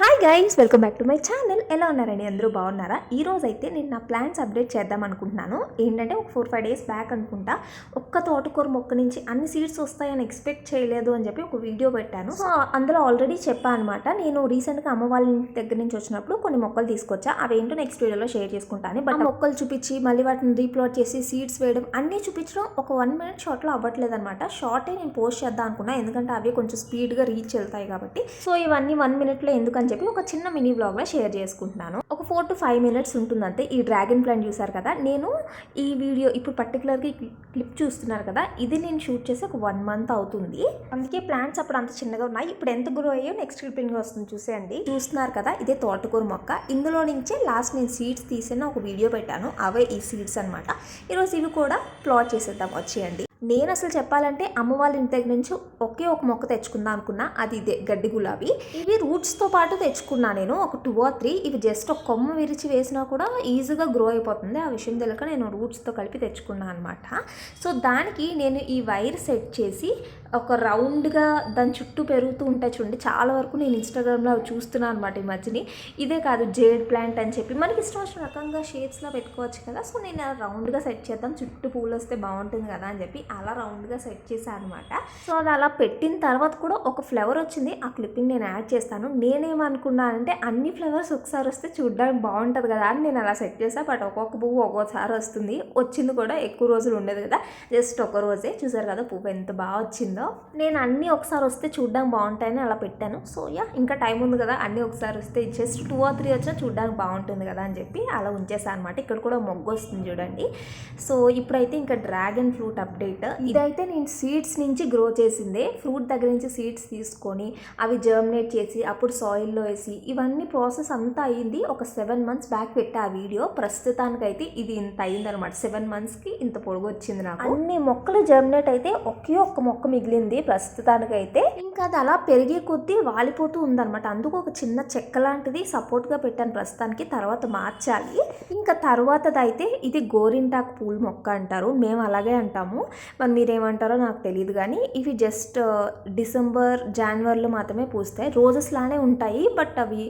Hi. Hi guys welcome back to my channel ఎలా ఉన్నారండి అందరూ? బాగున్నారా? ఈ రోజు అయితే నేను నా ప్లాన్స్ అప్డేట్ చేద్దాం అనుకుంటున్నాను. ఏంటంటే ఒక ఫోర్ ఫైవ్ డేస్ బ్యాక్ అనుకుంటా ఒక్క తోటకూర మొక్క నుంచి అన్ని సీడ్స్ వస్తాయని ఎక్స్పెక్ట్ చేయలేదు అని చెప్పి ఒక వీడియో పెట్టాను. సో అందులో ఆల్రెడీ చెప్పా అనమాట నేను రీసెంట్గా అమ్మ వాళ్ళ దగ్గర నుంచి వచ్చినప్పుడు కొన్ని మొక్కలు తీసుకొచ్చా. అవి ఏంటో నెక్స్ట్ వీడియోలో షేర్ చేసుకుంటాను బట్ మొక్కలు చూపించి మళ్ళీ వాటిని రీప్లాట్ చేసి సీడ్స్ వేయడం అన్నీ చూపించడం ఒక వన్ మినిట్ షార్ట్లో అవ్వట్లేదు అనమాట షార్టే నేను పోస్ట్ చేద్దాం అనుకున్నా. ఎందుకంటే అవి కొంచెం స్పీడ్గా రీచ్ వెళ్తాయి కాబట్టి. సో ఇవన్నీ వన్ మినిట్లో ఎందుకని చెప్పి ఒక చిన్న మినీ బ్లాగ్లో షేర్ చేసుకుంటున్నాను. ఒక ఫోర్ టు ఫైవ్ మినిట్స్ ఉంటుందంతే. ఈ డ్రాగన్ ప్లాంట్ చూసారు కదా? నేను ఈ వీడియో ఇప్పుడు పర్టికులర్గా క్లిప్ చూస్తున్నారు కదా? ఇది నేను షూట్ చేసి ఒక వన్ మంత్ అవుతుంది. అందుకే ప్లాంట్స్ అప్పుడు అంత చిన్నగా ఉన్నాయి. ఇప్పుడు ఎంత గ్రో అయ్యో నెక్స్ట్ క్లిప్పింగ్ వస్తుంది చూసేయండి. చూస్తున్నారు కదా? ఇదే తోటకూర మొక్క. ఇందులో నుంచే లాస్ట్ నేను సీడ్స్ తీసిన ఒక వీడియో పెట్టాను. అవే ఈ సీడ్స్ అనమాట ఈరోజు ఇవి కూడా ప్లాట్ చేసేద్దాం. వచ్చేయండి. నేను అసలు చెప్పాలంటే అమ్మ వాళ్ళ ఇంటి దగ్గర నుంచి ఒకే ఒక మొక్క తెచ్చుకుందాం అనుకున్నా. అది ఇదే గడ్డి గులాబీ. ఇవి రూట్స్తో పాటు తెచ్చుకున్నా నేను. ఒక టూ ఆర్ త్రీ ఇవి జస్ట్ ఒక కొమ్మ విరిచి వేసినా కూడా ఈజీగా గ్రో అయిపోతుంది. ఆ విషయం తెలియక నేను రూట్స్తో కలిపి తెచ్చుకున్నాను అనమాట సో దానికి నేను ఈ వైర్ సెట్ చేసి ఒక రౌండ్గా దాని చుట్టూ పెరుగుతూ ఉంటాయి చూడండి. చాలా వరకు నేను ఇన్స్టాగ్రామ్లో అవి చూస్తున్నాను అనమాట ఈ మధ్యని. ఇదే కాదు జేడ్ ప్లాంట్ అని చెప్పి. మనకి ఇష్టం వచ్చిన రకంగా షేప్స్లో పెట్టుకోవచ్చు కదా. సో నేను అలా రౌండ్గా సెట్ చేద్దాం. చుట్టూ పూలు వస్తే బాగుంటుంది కదా అని చెప్పి చాలా రౌండ్గా సెట్ చేశాను అనమాట సో అది అలా పెట్టిన తర్వాత కూడా ఒక ఫ్లేవర్ వచ్చింది. ఆ క్లిప్పింగ్ నేను యాడ్ చేస్తాను. నేనేమనుకున్నానంటే అన్ని ఫ్లేవర్స్ ఒకసారి వస్తే చూడడానికి బాగుంటుంది కదా అని నేను అలా సెట్ చేశాను బట్ ఒక్కొక్క పువ్వు ఒక్కోసారి వస్తుంది. వచ్చింది కూడా ఎక్కువ రోజులు ఉండదు కదా. జస్ట్ ఒక రోజే. చూసారు కదా పువ్వు ఎంత బాగా వచ్చిందో. నేను అన్నీ ఒకసారి వస్తే చూడడానికి బాగుంటాయని అలా పెట్టాను. సో యా ఇంకా టైం ఉంది కదా. అన్నీ ఒకసారి వస్తే జస్ట్ టూ ఆర్ త్రీ వచ్చినా చూడడానికి బాగుంటుంది కదా అని చెప్పి అలా ఉంచేసాను అనమాట ఇక్కడ కూడా మొగ్గు వస్తుంది చూడండి. సో ఇప్పుడైతే ఇంకా డ్రాగన్ ఫ్రూట్ అప్డేట్ ఇదైతే నేను సీడ్స్ నుంచి గ్రో చేసిందే. ఫ్రూట్ దగ్గర నుంచి సీడ్స్ తీసుకొని అవి జర్మినేట్ చేసి అప్పుడు సాయిల్లో వేసి ఇవన్నీ ప్రాసెస్ అంతా అయ్యింది ఒక సెవెన్ మంత్స్ బ్యాక్ పెట్టా ఆ వీడియో ప్రస్తుతానికైతే ఇది ఇంత అయింది అనమాట సెవెన్ మంత్స్కి ఇంత పొడుగు వచ్చింది నాకు. అన్ని మొక్కలు జర్మినేట్ అయితే ఒకే ఒక్క మొక్క మిగిలింది ప్రస్తుతానికైతే. ఇంకా అది అలా పెరిగే కొద్దీ వాలిపోతూ ఉందన్నమాట అందుకు ఒక చిన్న చెక్క లాంటిది సపోర్ట్గా పెట్టాను ప్రస్తుతానికి. తర్వాత మార్చాలి. ఇంకా తర్వాతది అయితే ఇది గోరింటాకు పూల మొక్క అంటారు. మేము అలాగే అంటాము. మరి మీరేమంటారో నాకు తెలియదు కానీ ఇవి జస్ట్ డిసెంబర్ జనవరిలో మాత్రమే పూస్తాయి. రోజెస్ లానే ఉంటాయి బట్ అవి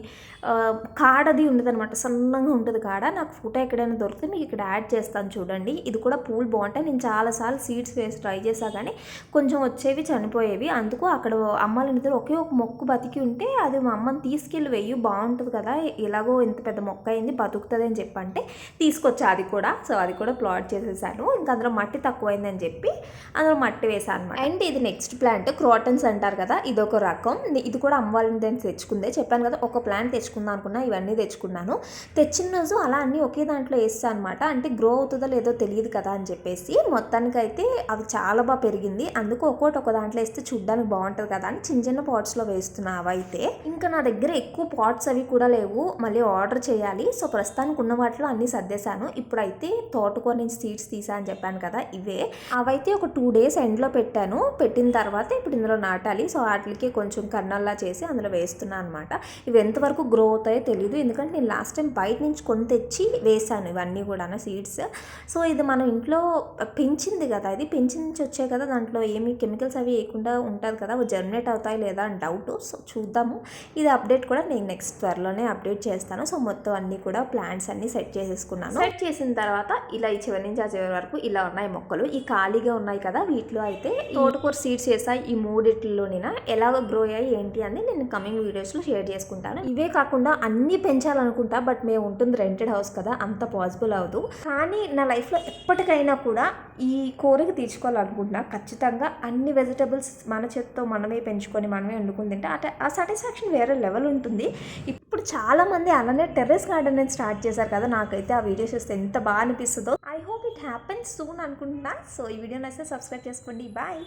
uh, కాడది ఉండదు అనమాట సన్నగా ఉంటుంది కాడ. నాకు ఫోటో ఎక్కడైనా దొరికితే మీకు ఇక్కడ యాడ్ చేస్తాను చూడండి. ఇది కూడా పూలు బాగుంటాయి. నేను చాలాసార్లు సీడ్స్ వేసి ట్రై చేసా కానీ కొంచెం వచ్చేవి చనిపోయేవి. అందుకు అక్కడ అమ్మాయిలు ఇద్దరు దగ్గర ఒకే ఒక మొక్క బతికి ఉంటే అది మా అమ్మని తీసుకెళ్ళి వెయ్యి బాగుంటుంది కదా. ఎలాగో ఇంత పెద్ద మొక్క అయింది బతుకుతుంది అని చెప్పంటే తీసుకొచ్చా అది కూడా. సో అది కూడా ప్లాట్ చేసేసాను. ఇంకా అందులో మట్టి తక్కువైందని చెప్పి అందులో మట్టి వేసాను అనమాట అండ్ ఇది నెక్స్ట్ ప్లాంట్ క్రాటన్స్ అంటారు కదా ఇది ఒక రకం. ఇది కూడా అమ్మ వాళ్ళ తెచ్చుకుందే. చెప్పాను కదా ఒక ప్లాంట్ తెచ్చుకుందాం అనుకున్నా ఇవన్నీ తెచ్చుకున్నాను. తెచ్చిన రోజు అలా అన్నీ ఒకే దాంట్లో వేస్తాను అనమాట అంటే గ్రో అవుతుందో లేదో తెలియదు కదా అని చెప్పేసి మొత్తానికైతే అవి చాలా బాగా పెరిగింది. అందుకు ఒక్కోటి ఒక దాంట్లో వేస్తే చూడ్డానికి బాగుంటుంది కదా అని చిన్న చిన్న పాట్స్లో వేస్తున్నా అవైతే ఇంకా నా దగ్గర ఎక్కువ పాట్స్ అవి కూడా లేవు. మళ్ళీ ఆర్డర్ చేయాలి. సో ప్రస్తుతానికి ఉన్న వాటిలో అన్నీ సర్దేశాను. ఇప్పుడైతే తోటకూర నుంచి సీడ్స్ తీసా అని చెప్పాను కదా ఇవే. అవైతే అయితే ఒక టూ డేస్ ఎండ్లో పెట్టాను. పెట్టిన తర్వాత ఇప్పుడు ఇందులో నాటాలి. సో వాటికి కొంచెం కన్నల్లా చేసి అందులో వేస్తున్నాను అనమాట ఇవి ఎంతవరకు గ్రో అవుతాయో తెలియదు ఎందుకంటే నేను లాస్ట్ టైం బయట నుంచి కొని తెచ్చి వేసాను ఇవన్నీ కూడా సీడ్స్ సో ఇది మనం ఇంట్లో పెంచింది కదా. ఇది పెంచి నుంచి వచ్చాయి కదా. దాంట్లో ఏమి కెమికల్స్ అవి వేయకుండా ఉంటుంది కదా. అవి జర్మినేట్ అవుతాయి లేదా అని డౌట్ సో చూద్దాము. ఇది అప్డేట్ కూడా నేను నెక్స్ట్ త్వరలోనే అప్డేట్ చేస్తాను. సో మొత్తం అన్ని కూడా ప్లాంట్స్ అన్ని సెట్ చేసేసుకున్నాను. సెట్ చేసిన తర్వాత ఇలా ఈ చివరి నుంచి ఆ చివరి వరకు ఇలా ఉన్నాయి మొక్కలు. ఈ ఖాళీగా ఉన్నాయి కదా వీటిలో అయితే తోటకూర సీడ్స్ వేసాయి ఈ మూడిట్లోనైనా ఎలాగ గ్రో అయ్యాయి ఏంటి అని నేను కమింగ్ వీడియోస్లో షేర్ చేసుకుంటాను. ఇవే కాకుండా అన్ని పెంచాలనుకుంటా బట్ మేము ఉంటుంది రెంటెడ్ హౌస్ కదా అంత పాసిబుల్ అవ్వదు. కానీ నా లైఫ్లో ఎప్పటికైనా కూడా ఈ కోరిక తీర్చుకోవాలనుకుంటున్నా. ఖచ్చితంగా అన్ని వెజిటబుల్స్ మన చేత్తో మనమే పెంచుకొని మనమే వండుకుని తింటే అట ఆ సాటిస్ఫాక్షన్ వేరే లెవెల్ ఉంటుంది. ఇప్పుడు చాలా మంది అలానే టెర్రస్ గార్డెన్ అని స్టార్ట్ చేశారు కదా నాకైతే ఆ వీడియోస్ చూస్తే ఎంత బాగా అనిపిస్తుందో. I hope it happens soon అనుకుంటున్నా. సో ఈ వీడియో నచ్చితే సబ్స్క్రైబ్ చేసుకోండి. బాయ్